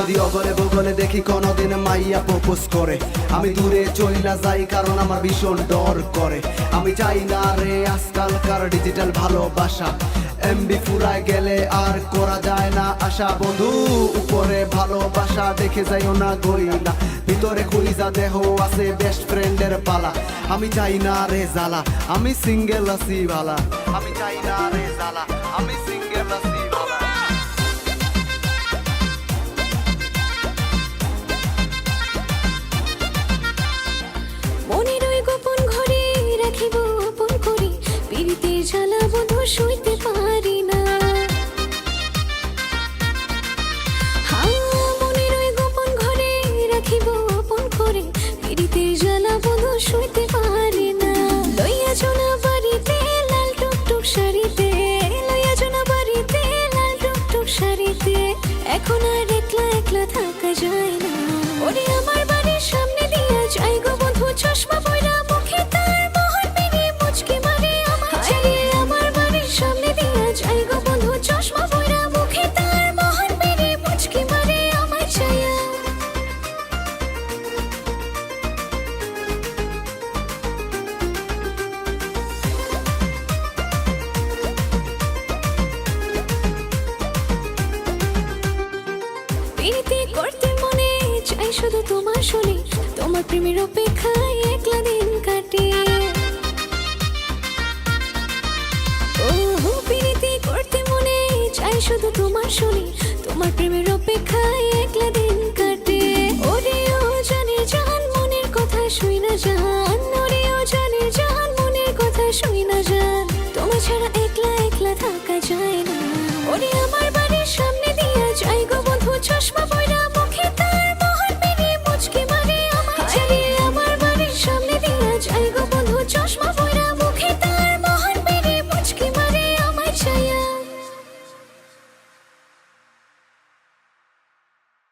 যদি অগলে বগলে দেখি কোনোদিন মাইয়া প্রপোজ করে। আমি দূরে চইলা যাই কারণ আমার ভীষণ ডর করে। আমি চাই না রে আজকালকার ডিজিটাল ভালোবাসা। এমবি ফুরায় গেলে আর করা যায় না আশা। বন্ধু, উপরে ভালোবাসা দেখে যাইও না গই না ভিতরে খুলিজা দেহ আছে বেস্ট ফ্রেন্ডের পালা। আমি চাই না রে জ্বালা, আমি সিঙ্গেল আছি ভালা আমি চাই না রে জ্বালা, আমি সিঙ্গেল আছি। এখন আর একলা একলা থাকা যায় না। আমার প্রীতি করতে মনে চাই শুধু তোমার তোমার প্রেমের অপেক্ষায় একলা দিন শুধু তোমার শুনে। তোমার প্রেমের অপেক্ষায় একলা দিন কাটে। ওরে ও জানে মনের কথা শুই না জান ওরে ও জানে জান মনের কথা শুই না জান তোমার ছাড়া একলা একলা থাকা যায় না। ওরে আমার